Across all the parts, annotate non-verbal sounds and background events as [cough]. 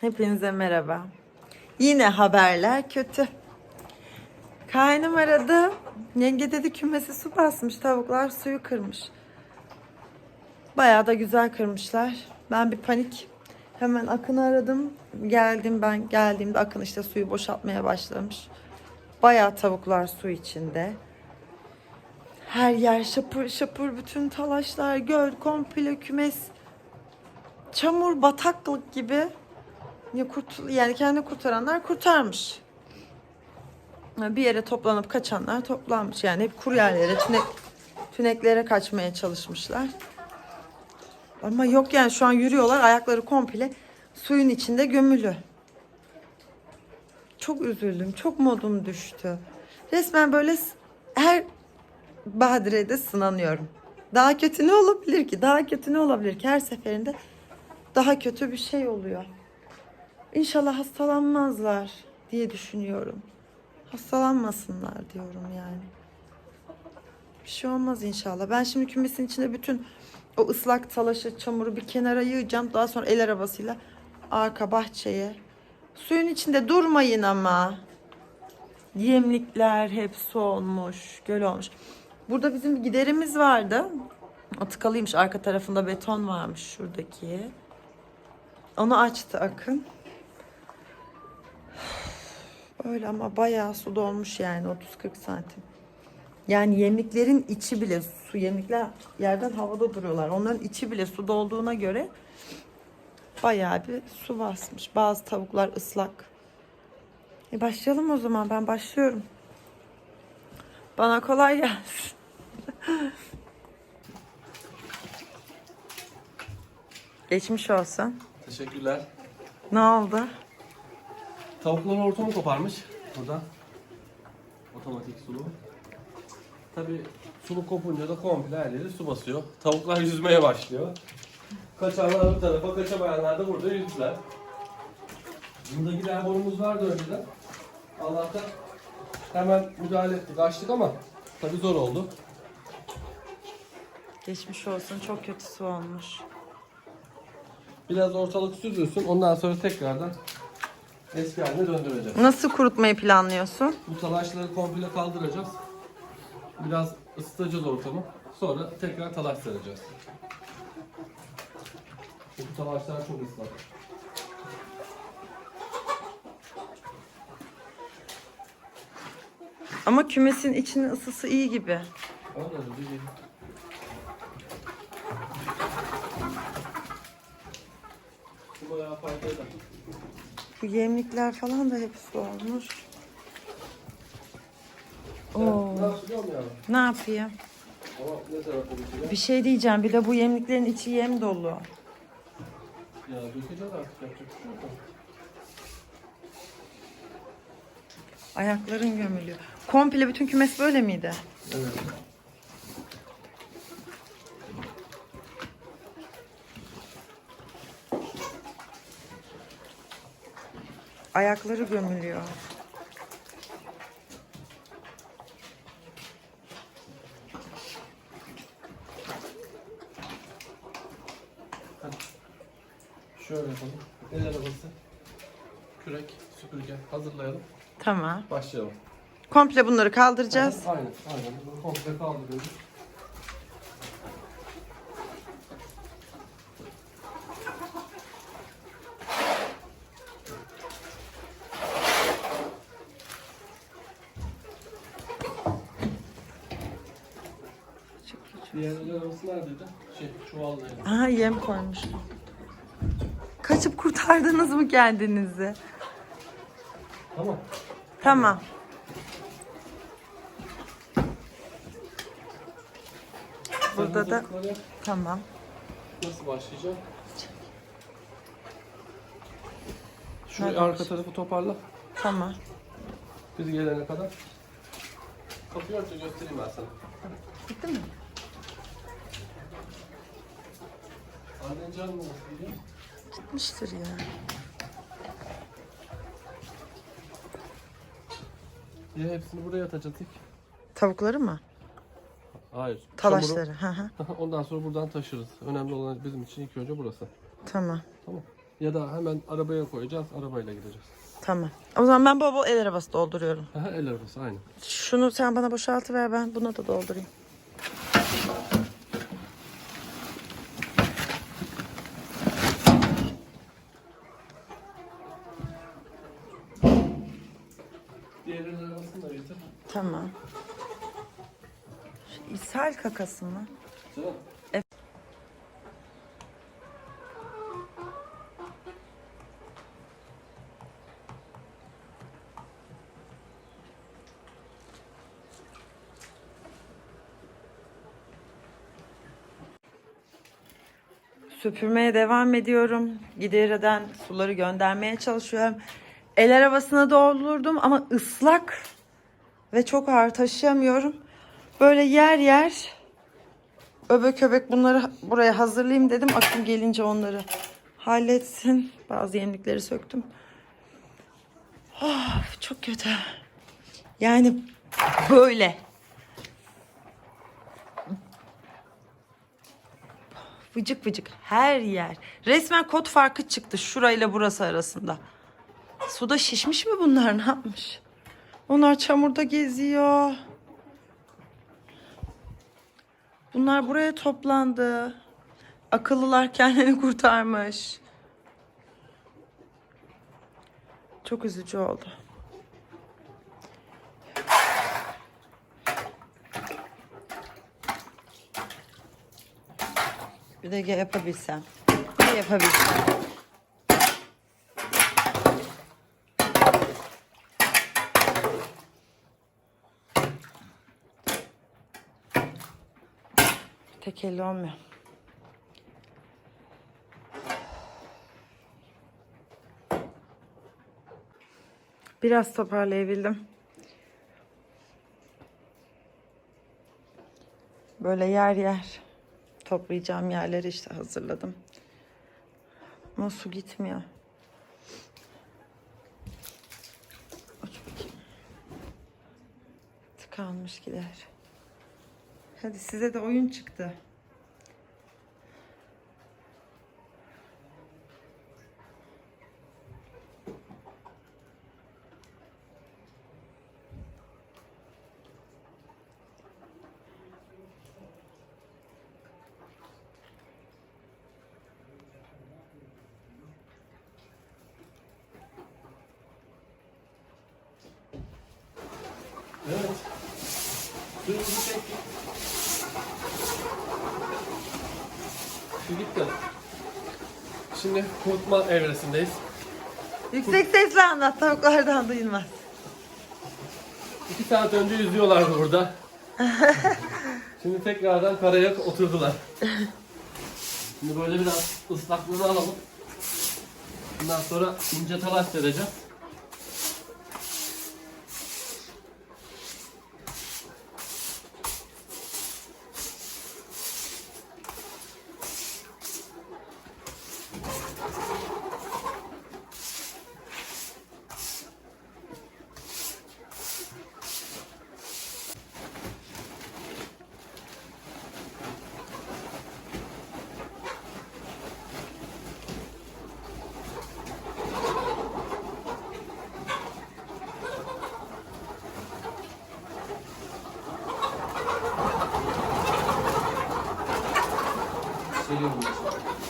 Hepinize merhaba. Yine haberler kötü. Kaynım aradı. Yenge dedi kümesi su basmış. Tavuklar suyu kırmış. Bayağı da güzel kırmışlar. Ben bir panik. Hemen Akın'ı aradım. Geldim ben. Geldiğimde Akın işte suyu boşaltmaya başlamış. Bayağı tavuklar su içinde. Her yer şapır şapır bütün talaşlar, göl, komple kümes. Çamur, bataklık gibi. Ya kurtul yani kendi kurtaranlar kurtarmış. Bir yere toplanıp kaçanlar toplanmış. Yani hep kuru yerlere, tünek, tüneklere kaçmaya çalışmışlar. Ama yok yani şu an yürüyorlar ayakları komple suyun içinde gömülü. Çok üzüldüm. Çok modum düştü. Resmen böyle her badirede sınanıyorum. Daha kötü ne olabilir ki? Daha kötü ne olabilir ki? Her seferinde daha kötü bir şey oluyor. İnşallah hastalanmazlar diye düşünüyorum. Hastalanmasınlar diyorum yani. Bir şey olmaz inşallah. Ben şimdi kümesin içinde bütün o ıslak talaşı, çamuru bir kenara yığacağım. Daha sonra el arabasıyla arka bahçeye. Suyun içinde durmayın ama. Yemlikler hep su olmuş, göl olmuş. Burada bizim bir giderimiz vardı. O tıkalıymış. Arka tarafında beton varmış şuradaki. Onu açtı Akın. Öyle ama bayağı su dolmuş yani 30-40 santim. Yani yemliklerin içi bile su. Yemlikler yerden havada duruyorlar. Onların içi bile su dolduğuna göre bayağı bir su basmış. Bazı tavuklar ıslak. E başlayalım o zaman. Ben başlıyorum. Bana kolay gelsin. [laughs] Geçmiş olsun. Teşekkürler. Ne oldu? Tavukların ortamı koparmış burada. Otomatik sulu. Tabi suluk kopunca da komple her yeri su basıyor. Tavuklar yüzmeye başlıyor. Kaçanlar bu tarafa, kaçamayanlar da burada yüzdüler. Bunda gider borumuz vardı önceden. Allah'tan hemen müdahale ettik, açtık ama tabi zor oldu. Geçmiş olsun. Çok kötü su olmuş. Biraz ortalık süzülsün, ondan sonra tekrardan eski haline döndüreceğiz. Nasıl kurutmayı planlıyorsun? Bu talaşları komple kaldıracağız. Biraz ısıtacağız ortamı. Sonra tekrar talaş sereceğiz. Çünkü talaşlar çok ıslak. Ama kümesin içinin ısısı iyi gibi. Anladın mı? Bir- Bu bayağı fayda eder. Bu yemlikler falan da hep su olmuş. Oo. Ne yapayım? Dökeceğiz? Bir şey diyeceğim. Bir de bu yemliklerin içi yem dolu. Ya dökeceğiz artık yapacak bir şey yok. Ayakların gömülüyor. Komple bütün kümes böyle miydi? Evet. Ayakları gömülüyor. Şöyle yapalım. El arabası, kürek, süpürge hazırlayalım. Tamam. Başlayalım. Komple bunları kaldıracağız. Aynen, aynen. Bunu komple kaldırıyoruz. Diğerleri arabası neredeydi? Şey, çuvaldaydı. Aha yem koymuş. Kaçıp kurtardınız mı kendinizi? Tamam. Tamam. Burada da tamam. Nasıl başlayacağım? Şu Nerede arka tarafı toparla. Tamam. Biz gelene kadar. Kapıyı önce göstereyim ben sana. Bitti mi? Gitmiştir ya. Ya hepsini buraya atacağız ilk. Tavukları mı? Hayır. Talaşları. Hı hı. çamuru. [laughs] Ondan sonra buradan taşırız. Önemli olan bizim için ilk önce burası. Tamam. Tamam. Ya da hemen arabaya koyacağız, arabayla gideceğiz. Tamam. O zaman ben bol bol el arabası dolduruyorum. Aha, el arabası aynı. Şunu sen bana boşaltıver ben buna da doldurayım. Tamam. Şu ishal kakası mı? Canım. Süpürmeye devam ediyorum. Gideriden suları göndermeye çalışıyorum. El arabasına doldurdum ama ıslak ve çok ağır taşıyamıyorum. Böyle yer yer öbek öbek bunları buraya hazırlayayım dedim. Akım gelince onları halletsin. Bazı yemlikleri söktüm. Of, çok kötü. Yani böyle. Vıcık vıcık her yer. Resmen kod farkı çıktı şurayla burası arasında. Suda şişmiş mi bunlar ne yapmış? Onlar çamurda geziyor. Bunlar buraya toplandı. Akıllılar kendini kurtarmış. Çok üzücü oldu. Bir de yapabilsem. Bir yapabilsem. Tek. Biraz toparlayabildim. Böyle yer yer toplayacağım yerleri işte hazırladım. Ama su gitmiyor. Aç bakayım. Tıkanmış gider. Hadi size de oyun çıktı. Evet. Suyumuzu çektik. Su gitti. Şimdi kurutma evresindeyiz. Yüksek sesle anlat tavuklardan duyulmaz. İki saat önce yüzüyorlardı burada. [laughs] Şimdi tekrardan karaya oturdular. Şimdi böyle biraz ıslaklığını alalım. Bundan sonra ince talaş sereceğiz.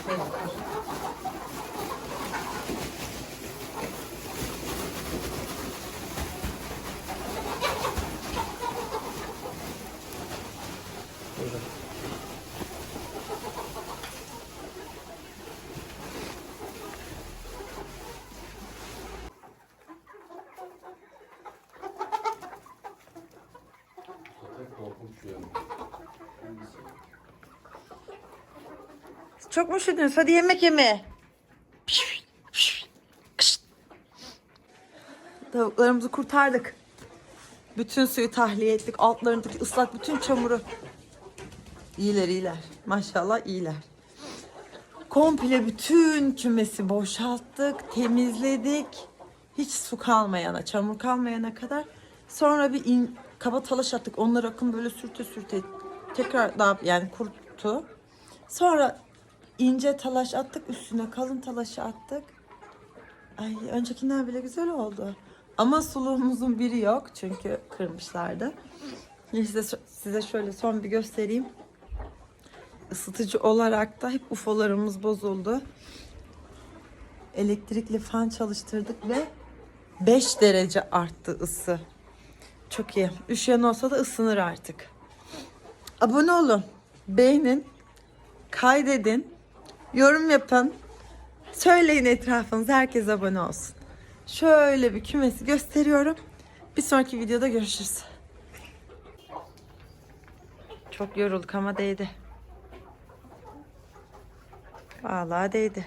Böyle. Zaten korkunç ya. Çok mu üşüdünüz? Hadi yemek yeme. Tavuklarımızı kurtardık. Bütün suyu tahliye ettik. Altlarındaki ıslak bütün çamuru. İyiler iyiler. Maşallah iyiler. Komple bütün kümesi boşalttık, temizledik. Hiç su kalmayana, çamur kalmayana kadar. Sonra bir in, kaba talaş attık. Onları akın böyle sürte sürte tekrar daha yani kuruttu. Sonra ince talaş attık üstüne kalın talaşı attık. Ay öncekinden bile güzel oldu. Ama suluğumuzun biri yok çünkü kırmışlardı. Size, size şöyle son bir göstereyim. Isıtıcı olarak da hep ufolarımız bozuldu. Elektrikli fan çalıştırdık ve 5 derece arttı ısı. Çok iyi. Üşüyen olsa da ısınır artık. Abone olun. Beğenin. Kaydedin. Yorum yapın. Söyleyin etrafınıza herkes abone olsun. Şöyle bir kümesi gösteriyorum. Bir sonraki videoda görüşürüz. Çok yorulduk ama değdi. Vallahi değdi.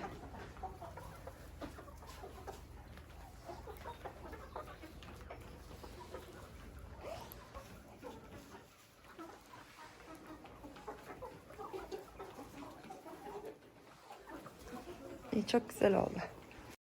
Çok güzel oldu.